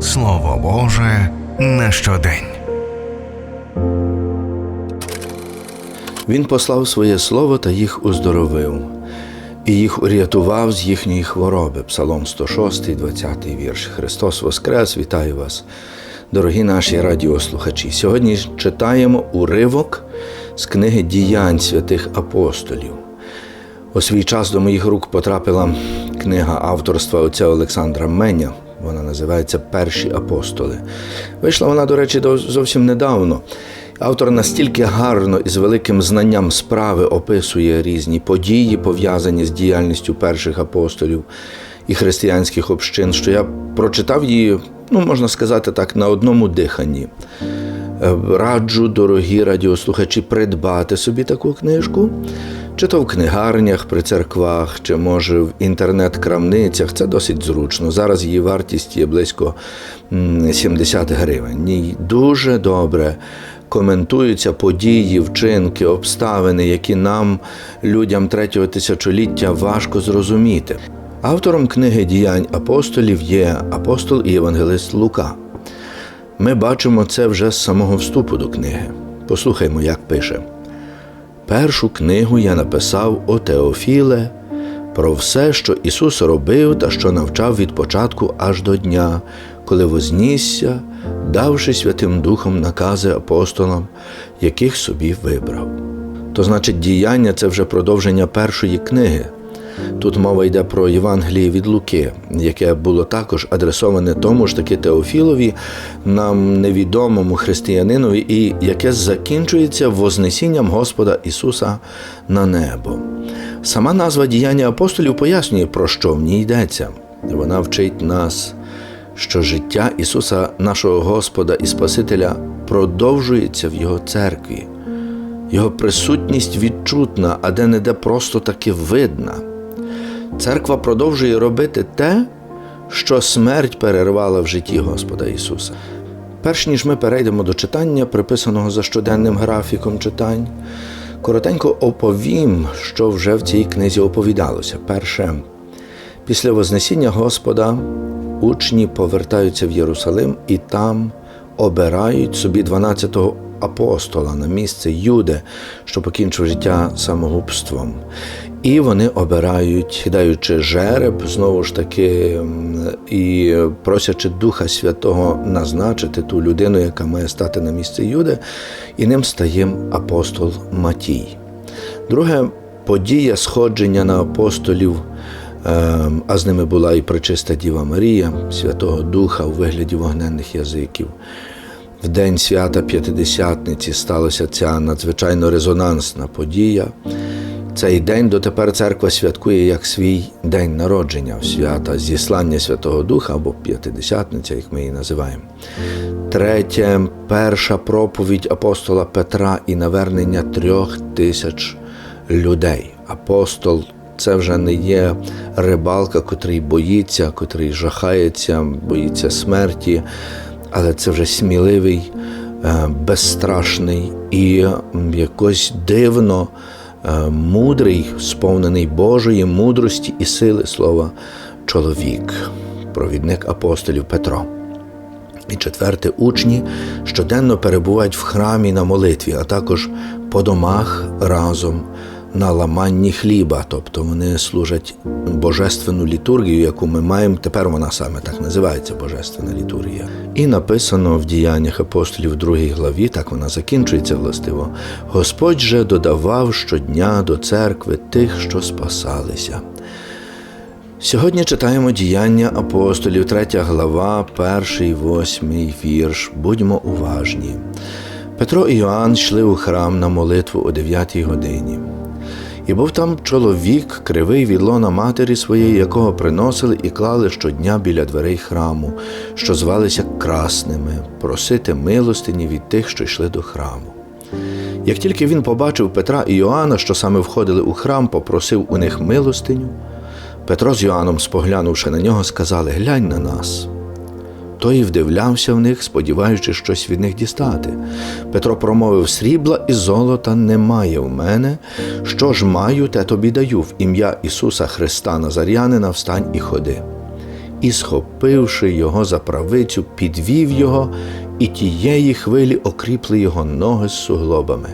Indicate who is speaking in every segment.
Speaker 1: Слово Боже на щодень.
Speaker 2: Він послав своє слово та їх уздоровив, і їх урятував з їхньої хвороби. Псалом 106, 20 вірш. Христос Воскрес, вітаю вас, дорогі наші радіослухачі. Сьогодні читаємо уривок з книги діянь святих апостолів. У свій час до моїх рук потрапила книга авторства отця Олександра Меня. Називається Перші апостоли. Вийшла вона, до речі, зовсім недавно. Автор настільки гарно і з великим знанням справи описує різні події, пов'язані з діяльністю перших апостолів і християнських общин, що я прочитав її, ну можна сказати так, на одному диханні. Е, Раджу, дорогі радіослухачі, придбати собі таку книжку, чи то в книгарнях при церквах, чи може в інтернет-крамницях. Це досить зручно. Зараз її вартість є близько 70 гривень. В дуже добре коментуються події, вчинки, обставини, які нам, людям третього тисячоліття, важко зрозуміти. Автором книги діянь апостолів є апостол і євангелист Лука. Ми бачимо це вже з самого вступу до книги. Послухаймо, як пише. Першу книгу я написав о Теофіле про все, що Ісус робив та що навчав від початку аж до дня, коли вознісся, давши Святим Духом накази апостолам, яких собі вибрав. То значить, діяння це вже продовження першої книги. Тут мова йде про Євангеліє від Луки, яке було також адресоване тому ж таки Теофілові, нам невідомому християнинові, і яке закінчується Вознесінням Господа Ісуса на небо. Сама назва діяння апостолів пояснює, про що в ній йдеться. Вона вчить нас, що життя Ісуса, нашого Господа і Спасителя, продовжується в Його церкві. Його присутність відчутна, а де не де просто таки видна. Церква продовжує робити те, що смерть перервала в житті Господа Ісуса. Перш ніж ми перейдемо до читання, приписаного за щоденним графіком читань, коротенько оповім, що вже в цій книзі оповідалося. Перше, після Вознесіння Господа учні повертаються в Єрусалим і там обирають собі 12-го апостола на місце Юде, що покінчив життя самогубством. І вони обирають, кидаючи жереб, знову ж таки, і просячи Духа Святого назначити ту людину, яка має стати на місце Юди, і ним стає апостол Матій. Друге подія сходження на апостолів, ем, а з ними була і пречиста Діва Марія, Святого Духа у вигляді вогненних язиків. В день свята П'ятидесятниці сталася ця надзвичайно резонансна подія. Цей день дотепер церква святкує як свій день народження свята, зіслання Святого Духа або П'ятидесятниця, як ми її називаємо. Третє, перша проповідь апостола Петра і навернення трьох тисяч людей. Апостол це вже не є рибалка, котрий боїться, котрий жахається, боїться смерті, але це вже сміливий, е, безстрашний і якось дивно мудрий, сповнений Божої мудрості і сили слова чоловік, провідник апостолів Петро. І четверте, учні щоденно перебувають в храмі на молитві, а також по домах разом на ламанні хліба, тобто вони служать божественну літургію, яку ми маємо. Тепер вона саме так називається Божественна літургія. І написано в діяннях апостолів в другій главі, так вона закінчується властиво. Господь же додавав щодня до церкви тих, що спасалися. Сьогодні читаємо діяння апостолів, 3 глава, 1, 8 вірш. Будьмо уважні. Петро і Йоанн йшли у храм на молитву о 9 годині. І був там чоловік, кривий від лона матері своєї, якого приносили і клали щодня біля дверей храму, що звалися красними, просити милостині від тих, що йшли до храму. Як тільки він побачив Петра і Йоанна, що саме входили у храм, попросив у них милостиню, Петро з Йоанном, споглянувши на нього, сказали: Глянь на нас. Той вдивлявся в них, сподіваючись щось від них дістати. Петро промовив: Срібла і золота немає в мене. Що ж маю, те тобі даю в ім'я Ісуса Христа Назарянина, встань і ходи. і, схопивши його за правицю, підвів його, і тієї хвилі окріпли його ноги з суглобами.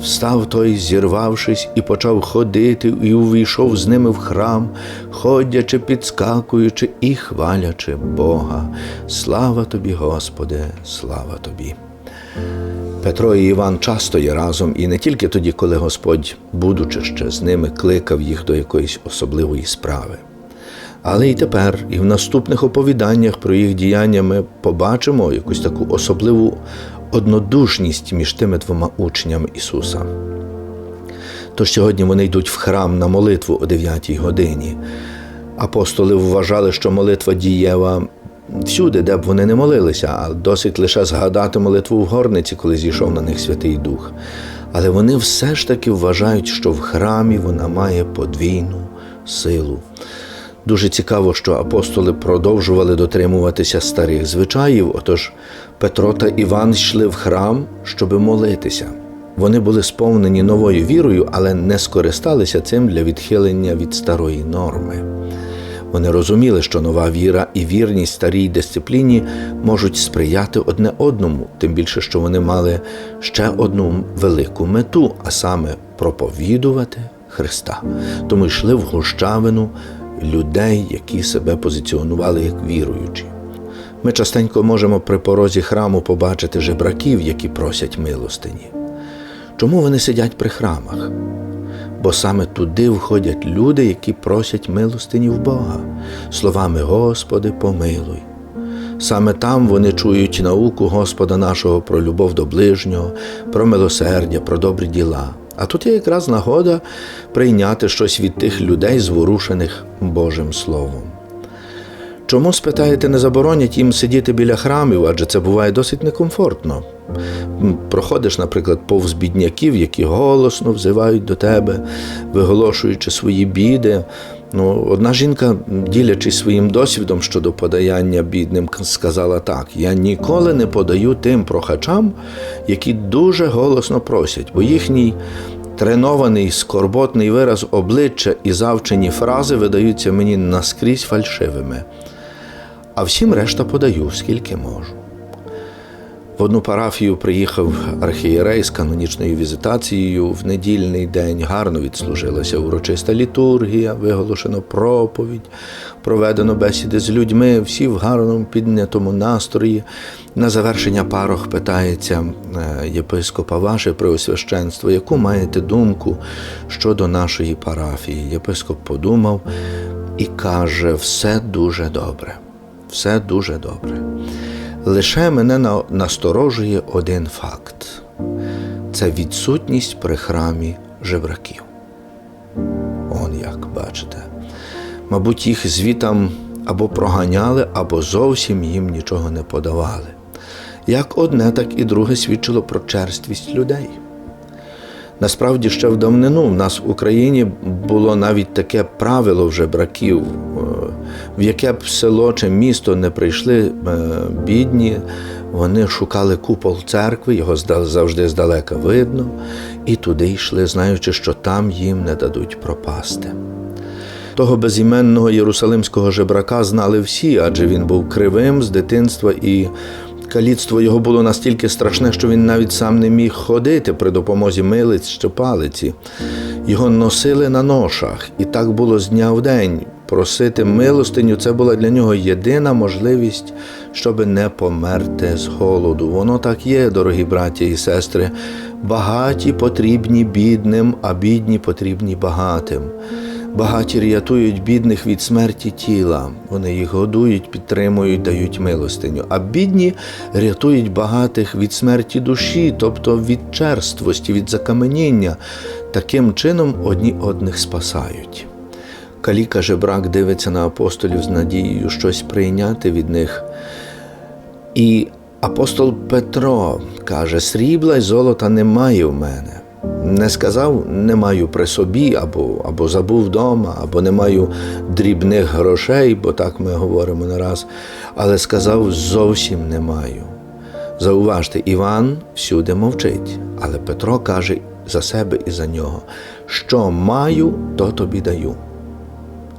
Speaker 2: Встав той, зірвавшись, і почав ходити, і увійшов з ними в храм, ходячи, підскакуючи і хвалячи Бога. Слава тобі, Господи, слава тобі. Петро і Іван часто є разом, і не тільки тоді, коли Господь, будучи ще з ними, кликав їх до якоїсь особливої справи. Але і тепер, і в наступних оповіданнях про їх діяння ми побачимо якусь таку особливу однодушність між тими двома учнями Ісуса. Тож сьогодні вони йдуть в храм на молитву о 9 годині. Апостоли вважали, що молитва дієва всюди, де б вони не молилися, а досить лише згадати молитву в горниці, коли зійшов на них Святий Дух. Але вони все ж таки вважають, що в храмі вона має подвійну силу. Дуже цікаво, що апостоли продовжували дотримуватися старих звичаїв. Отож Петро та Іван йшли в храм, щоби молитися. Вони були сповнені новою вірою, але не скористалися цим для відхилення від старої норми. Вони розуміли, що нова віра і вірність старій дисципліні можуть сприяти одне одному, тим більше, що вони мали ще одну велику мету, а саме проповідувати Христа. Тому йшли в гущавину людей, які себе позиціонували як віруючі. Ми частенько можемо при порозі храму побачити жебраків, які просять милостині. Чому вони сидять при храмах? Бо саме туди входять люди, які просять милостині в Бога, словами Господи, помилуй. Саме там вони чують науку Господа нашого про любов до ближнього, про милосердя, про добрі діла. А тут є якраз нагода прийняти щось від тих людей, зворушених Божим Словом. Чому, спитаєте, не заборонять їм сидіти біля храмів, адже це буває досить некомфортно. Проходиш, наприклад, повз бідняків, які голосно взивають до тебе, виголошуючи свої біди. Ну, одна жінка, ділячись своїм досвідом щодо подаяння бідним, сказала так: я ніколи не подаю тим прохачам, які дуже голосно просять, бо їхній тренований скорботний вираз обличчя і завчені фрази видаються мені наскрізь фальшивими а всім решта подаю, скільки можу. В одну парафію приїхав архієрей з канонічною візитацією. В недільний день гарно відслужилася урочиста літургія, виголошено проповідь, проведено бесіди з людьми, всі в гарному піднятому настрої. На завершення парох питається е, єпископа ваше преосвященство, яку маєте думку щодо нашої парафії? Єпископ подумав і каже: все дуже добре все дуже добре. Лише мене насторожує один факт це відсутність при храмі жебраків. Он як бачите. Мабуть, їх звітам або проганяли, або зовсім їм нічого не подавали. Як одне, так і друге свідчило про черствість людей. Насправді, ще в давнину в нас в Україні було навіть таке правило вже браків, в яке б село чи місто не прийшли е, бідні, вони шукали купол церкви, його завжди здалека видно, і туди йшли, знаючи, що там їм не дадуть пропасти. Того безіменного єрусалимського жебрака знали всі, адже він був кривим з дитинства і каліцтво його було настільки страшне, що він навіть сам не міг ходити при допомозі милиць чи палиці. Його носили на ношах, і так було з дня в день. Просити милостиню це була для нього єдина можливість, щоби не померти з голоду. Воно так є, дорогі браті і сестри. Багаті потрібні бідним, а бідні потрібні багатим. Багаті рятують бідних від смерті тіла. Вони їх годують, підтримують, дають милостиню. А бідні рятують багатих від смерті душі, тобто від черствості, від закаменіння. Таким чином одні одних спасають. Каліка жебрак дивиться на апостолів з надією щось прийняти від них. І апостол Петро каже: срібла й золота немає в мене. Не сказав, не маю при собі, або, або забув вдома, або не маю дрібних грошей, бо так ми говоримо не раз, але сказав зовсім не маю. Зауважте, Іван всюди мовчить, але Петро каже за себе і за нього: що маю, то тобі даю.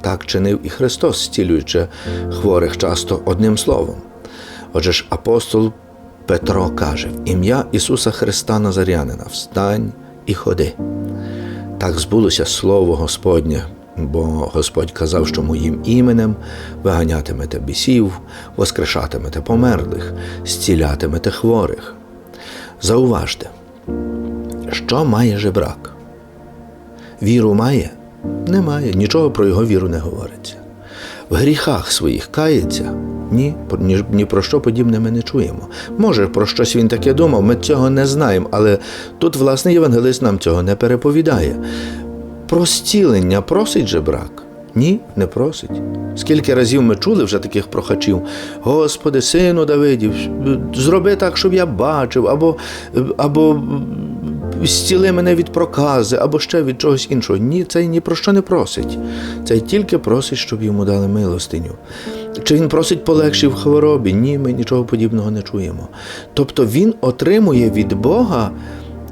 Speaker 2: Так чинив і Христос, зцілюючи хворих часто одним словом. Отже ж, апостол Петро каже: в ім'я Ісуса Христа Назарянина, встань і ходи. Так збулося слово Господнє, бо Господь казав, що моїм іменем виганятимете бісів, воскрешатимете померлих, зцілятимете хворих. Зауважте, що має жебрак? Віру має? Немає, нічого про його віру не говориться. В гріхах своїх кається? Ні, ні, ні про що подібне ми не чуємо. Може, про щось він таке думав, ми цього не знаємо, але тут, власне, євангелист нам цього не переповідає. Про зцілення просить жебрак? Ні, не просить. Скільки разів ми чули вже таких прохачів: Господи, сину Давидів, зроби так, щоб я бачив, або, або зціли мене від прокази, або ще від чогось іншого. Ні, цей ні про що не просить. Цей тільки просить, щоб йому дали милостиню. Чи він просить полегші в хворобі? Ні, ми нічого подібного не чуємо. Тобто він отримує від Бога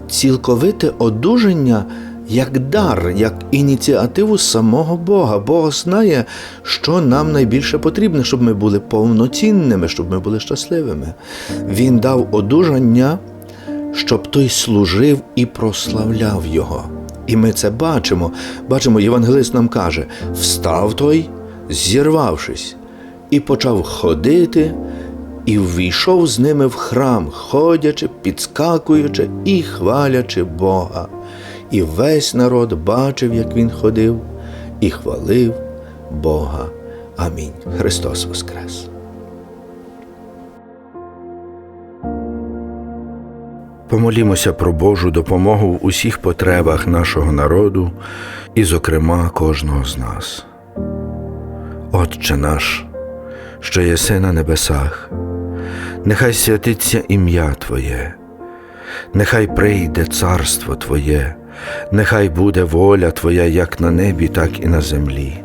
Speaker 2: цілковите одужання як дар, як ініціативу самого Бога. Бог знає, що нам найбільше потрібно, щоб ми були повноцінними, щоб ми були щасливими. Він дав одужання, щоб той служив і прославляв його. І ми це бачимо. Бачимо, євангелист нам каже: встав той, зірвавшись, і почав ходити, і ввійшов з ними в храм, ходячи, підскакуючи і хвалячи Бога. І весь народ бачив, як він ходив, і хвалив Бога. Амінь. Христос Воскрес! Помолімося про Божу допомогу в усіх потребах нашого народу і, зокрема, кожного з нас. Отче наш, що єси на небесах, нехай святиться ім'я Твоє, нехай прийде царство Твоє, нехай буде воля Твоя як на небі, так і на землі.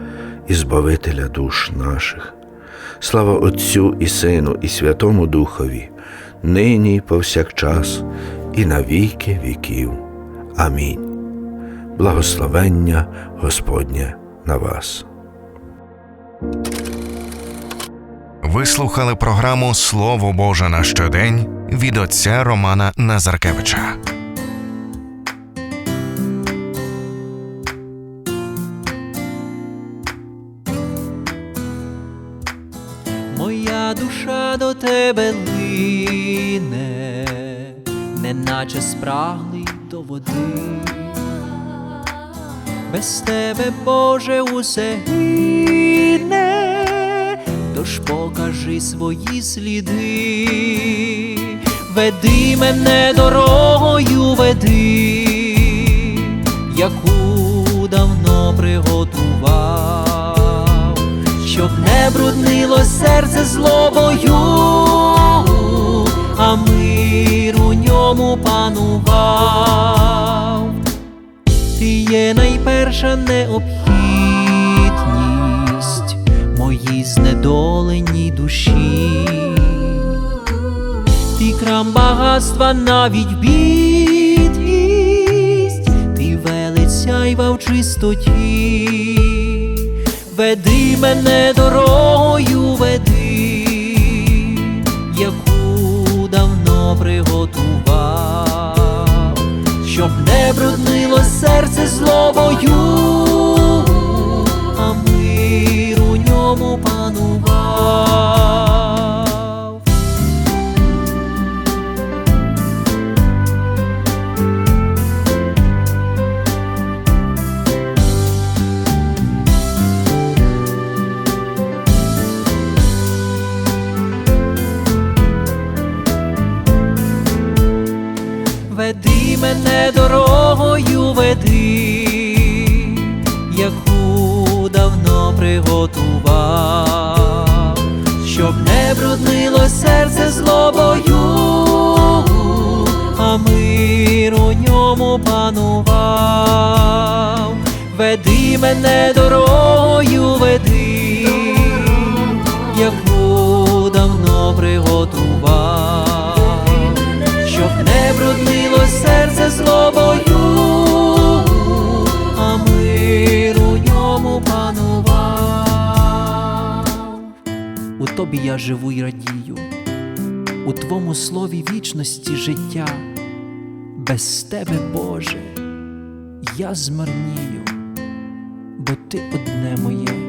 Speaker 2: і Збавителя душ наших. Слава Отцю і Сину, і Святому Духові, нині повсякчас, і на віки віків. Амінь. Благословення Господнє на вас.
Speaker 1: Ви слухали програму Слово Боже на щодень від отця Романа Назаркевича.
Speaker 3: Тебе лине, неначе спраглий до води. Без тебе, Боже, усе гине, тож покажи свої сліди, веди мене дорогою, веди, яку давно приготував, щоб не бруднило серце злобою, а мир у ньому панував. Ти є найперша необхідність моїй знедоленій душі, ти крам багатства навіть бідність, ти велиця й в чистоті, веди мене дорогою, веди, яку давно приготував, щоб не бруднило серце злобою, Веди мене дорогою, веди, яку давно приготував, щоб не бруднило серце злобою, а мир у ньому панував. Веди мене дорогою, веди, яку давно приготував, я живу й радію, у твому слові вічності життя, без тебе, Боже, я змарнію, бо ти одне моє